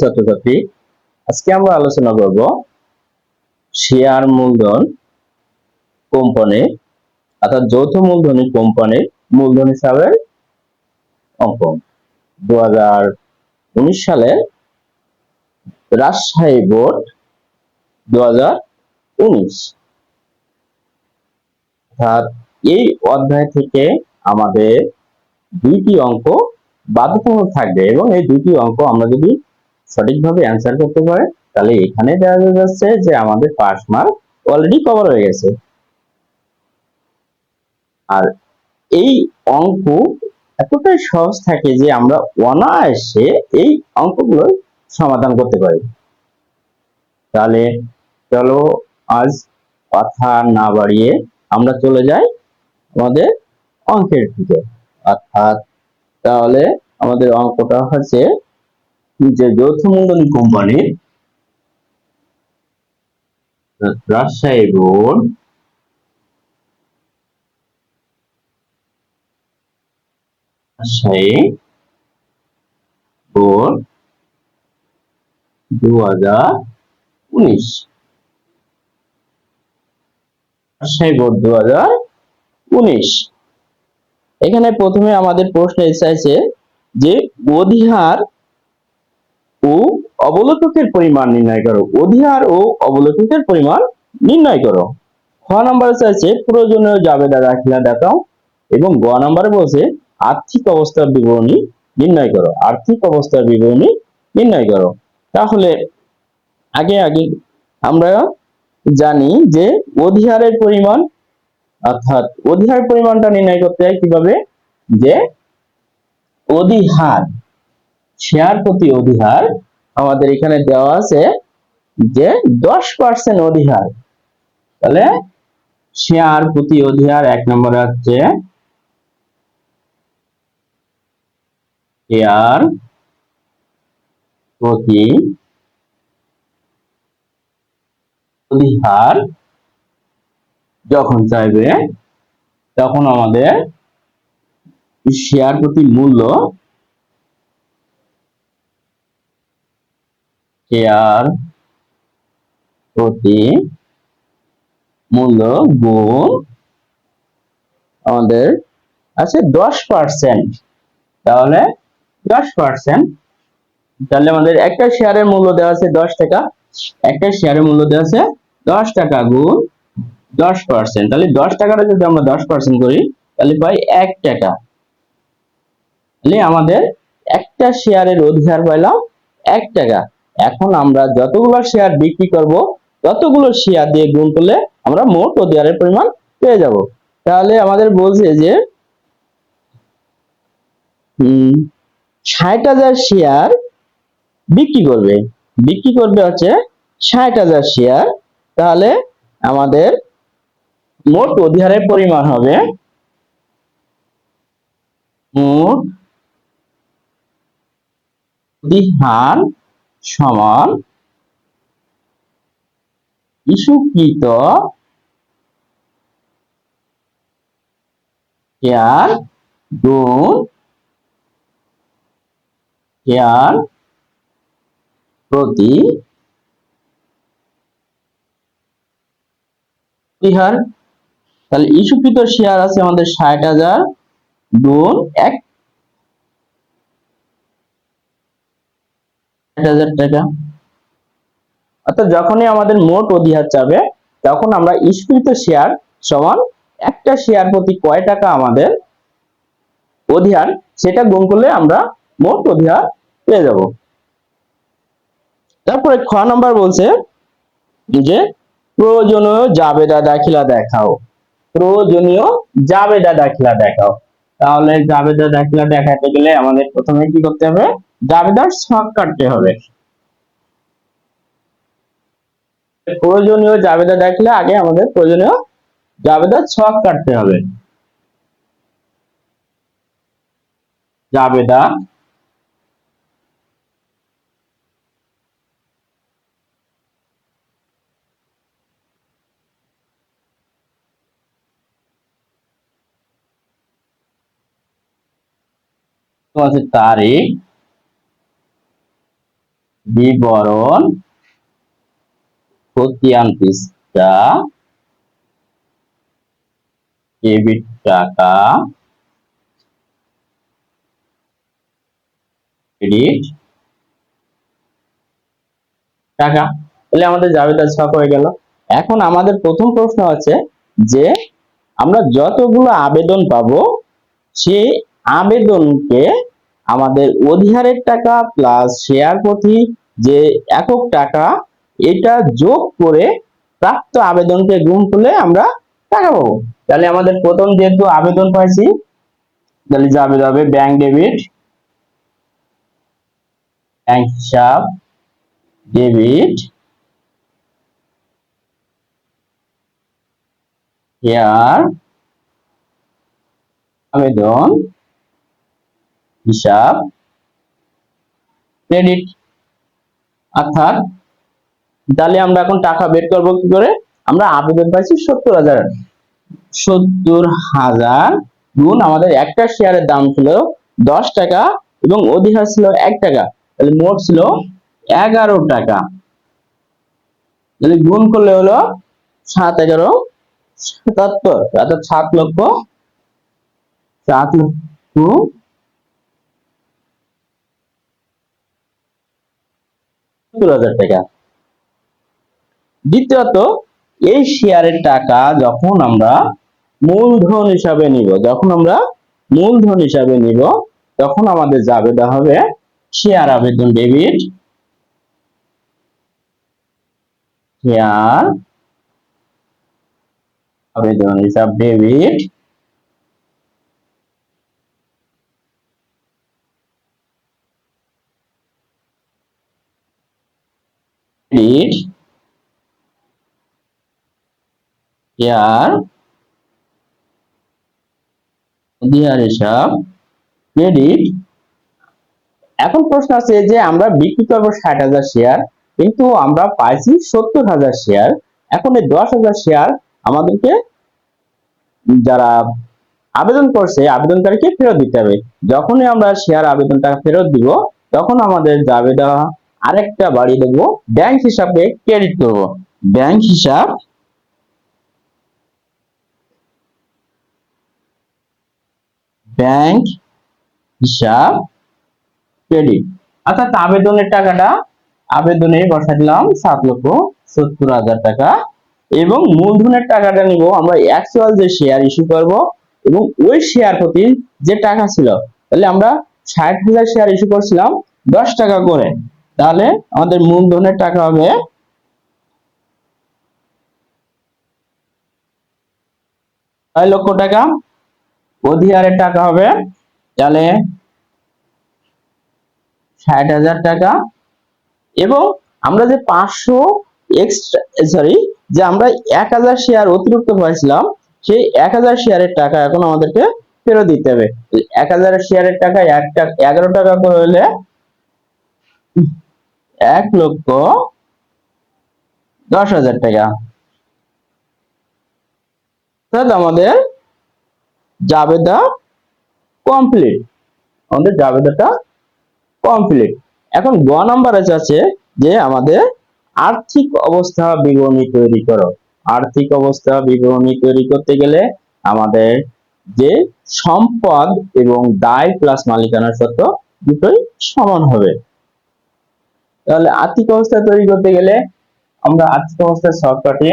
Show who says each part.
Speaker 1: ছাত্রছাত্রী, আজকে আমরা আলোচনা করব শেয়ার মূলধন কোম্পানি অর্থাৎ যৌথ মূলধনী কোম্পানির মূলধন হিসাবে অঙ্ক। দু সালের রাজশাহী বোর্ড দু হাজার উনিশ। অর্থাৎ এই অধ্যায় থেকে আমাদের দুইটি অঙ্ক বাধ্যতামূলক থাকবে এবং এই দুইটি অঙ্ক আমরা যদি সঠিকভাবে অ্যান্সার করতে পারে, তাহলে এখানে দেখা যাচ্ছে যে আমাদের পাস মার্ক অলরেডি কভার হয়ে গেছে। আর এই অঙ্ক এতটাই সহজ থাকে যে আমরা অনায়াসে এই অঙ্কগুলো সমাধান করতে পারি। তাহলে চলো আজ কথা না বাড়িয়ে আমরা চলে যাই আমাদের অঙ্কের দিকে। অর্থাৎ তাহলে আমাদের অঙ্কটা হচ্ছে যে যৌথ মূলধনী company Rajshahi board Rajshahi board দু হাজার উনিশ। রাজশাহী বোর্ড দু হাজার উনিশ। এখানে প্রথমে আমাদের প্রশ্ন এসেছে যে অধিহার ও অবলোককের পরিমাণ নির্ণয় করো। অধিহার ও অবলোককের পরিমাণ নির্ণয় করো। খ নম্বরে চাইছে, প্রয়োজনীয় জাবেদা দাখিলা দেখাও এবং গ নম্বরে বলছে, আর্থিক অবস্থার বিবরণী নির্ণয় করো। আর্থিক অবস্থার বিবরণী নির্ণয় করো। তাহলে, আগে আগে আমরা জানি যে অধিহারের পরিমাণ, অর্থাৎ অধিহার পরিমাণটা নির্ণয় করতে হয় কীভাবে? যে অধিহার শেয়ার প্রতি অধিহার আমাদের এখানে দেওয়া আছে যে দশ পার্সেন্ট অধিহার। তাহলে শেয়ার প্রতি অধিহার এক নম্বরে হচ্ছে শেয়ার প্রতি অধিহার যখন চাইবে, তখন আমাদের শেয়ার প্রতি মূল্য শেয়ার প্রতি মূল্য গুণ আমাদের আছে দশ পার্সেন্ট তাহলে দশ পার্সেন্ট তাহলে আমাদের একটা শেয়ারের মূল্য দেওয়া আছে দশ টাকা। একটা শেয়ারের মূল্য দেওয়া আছে দশ টাকা গুণ দশ পার্সেন্ট তাহলে দশ টাকাটা যদি আমরা দশ পার্সেন্ট করি, তাহলে পাই এক টাকা। তাহলে আমাদের একটা শেয়ারের অধিকার পাইলাম এক টাকা। এখন আমরা যতগুলো শেয়ার বিক্রি করব, ততগুলো শেয়ার দিয়ে গুণ করলে আমরা মোট অধিকারের পরিমাণ পেয়ে যাব। তাহলে আমাদের বলছে যে ষাট হাজার শেয়ার বিক্রি করবে। বিক্রি করবে হচ্ছে ষাট হাজার শেয়ার তাহলে আমাদের মোট অধিহারের পরিমাণ হবে মোট অধিহার সমান ইস্যুকৃত শেয়ার গুণ শেয়ার প্রতি তাহলে ইস্যুকৃত শেয়ার আছে আমাদের ষাট হাজার গুণ এক হাজার টাকা। অর্থাৎ যখনই আমাদের মোট অধিহার চাবে, তখন আমরা ইস্যুকৃত শেয়ার সমান একটা শেয়ার প্রতি কয় টাকা আমাদের অধিহার, সেটা গুণ করলে আমরা মোট অধিহার পেয়ে যাব। তারপরে খ নাম্বার বলছে যে, প্রয়োজনীয় জাবেদা দাখিলা দেখাও। প্রয়োজনীয় জাবেদা দাখিলা দেখাও। তাহলে জাবেদা দাখিলা দেখাতে গেলে আমাদের প্রথমে কি করতে হবে? জাবেদার ছক কাটতে হবে। প্রয়োজনীয় জাবেদা দেখলে আগে আমাদের প্রয়োজনীয় জাবেদার ছক কাটতে হবে। জাবেদা তারিখ। বিবরণ খতিয়ান পৃষ্ঠা ডেবিট টাকা টাকা। তাহলে আমাদের জাবেদা ছক হয়ে গেল। এখন আমাদের প্রথম প্রশ্ন হচ্ছে যে আমরা যতগুলো আবেদন পাবো, সেই আবেদনকে আমাদের অধিহারের টাকা প্লাস শেয়ার প্রতি যে একক টাকা, এটা যোগ করে প্রাপ্ত আবেদনকে গুণ করলে আমরা টাকা পাবো। তাহলে আমাদের প্রথম যেহেতু আবেদন পাইছি, তাহলে যাবে যাবে ব্যাংক ডেবিট ব্যাংক হিসাব ডেবিট শেয়ার আবেদন হিসাব ক্রেডিট অর্থাৎ তাহলে আমরা এখন টাকা বের করব কি করে? আমরা আবেদন পাইছি সত্তর হাজার। সত্তর হাজার গুণ আমাদের একটা শেয়ারের দাম ছিল দশ টাকা এবং অধিকার ছিল এক টাকা। তাহলে মোট ছিল এগারো টাকা। তাহলে গুণ করলে হলো সাত এগারো সাতাত্তর, অর্থাৎ সাত লক্ষ সাত লক্ষ সত্তর হাজার টাকা। দ্বিতীয়ত, এই শেয়ারের টাকা যখন আমরা মূলধন হিসাবে নিব, যখন আমরা মূলধন হিসাবে নিব, তখন আমাদের জাবেদা হবে শেয়ার আবেদন ডেবিট। শেয়ার আবেদন হিসাব ডেবিট। ক্রেডিট শেয়ার অধিহার হিসাব ক্রেডিট এখন প্রশ্ন আছে যে আমরা বিক্রি করব ষাট হাজার শেয়ার কিন্তু আমরা পাইছি সত্তর হাজার শেয়ার এখন এই দশ হাজার শেয়ার আমাদেরকে যারা আবেদন করছে আবেদনকারীকে ফেরত দিতে হবে। যখনই আমরা শেয়ার আবেদনটা ফেরত দিব, তখন আমাদের যাবে দেওয়া আরেকটা বাড়িয়ে দেবো ব্যাংক হিসাবে ক্রেডিট করব। ব্যাংক হিসাব ব্যাংক হিসাব ক্রেডিট অর্থাৎ আবেদনের টাকাটা, আবেদনে বসা দিলাম সাত লক্ষ সত্তর হাজার টাকা এবং মূলধনের টাকাটা নিব, আমরা অ্যাকচুয়াল যে শেয়ার ইস্যু করব এবং ওই শেয়ার প্রতি যে টাকা ছিল, তাহলে আমরা ষাট হাজার শেয়ার ইস্যু করছিলাম, দশ টাকা করে। তাহলে আমাদের মূলধনের টাকা হবে ছয় লক্ষ টাকা। অধিহারের টাকা হবে, তাহলে ষাট হাজার টাকা। এবং আমরা যে পাঁচশো এক্সট্রা সরি যে আমরা এক হাজার শেয়ার অতিরিক্ত পাইছিলাম, সেই এক হাজার শেয়ারের টাকা এখন আমাদেরকে ফেরত দিতে হবে। এক হাজার শেয়ারের টাকা এক টাকা এগারো টাকা করে হলে এক লক্ষ দশ হাজার টাকা। আমাদের জাবেদা কমপ্লিট আমাদের জাবেদাটা কমপ্লিট এখন গ নাম্বার আছে যে আমাদের আর্থিক অবস্থা বিবরণী তৈরি করো। আর্থিক অবস্থা বিবরণী তৈরি করতে গেলে আমাদের যে সম্পদ এবং দায় প্লাস মালিকানার সত্ত্ব দুটোই সমান হবে। তাহলে আর্থিক অবস্থা তৈরি করতে গেলে আমরা আর্থিক অবস্থার শর্টকাটে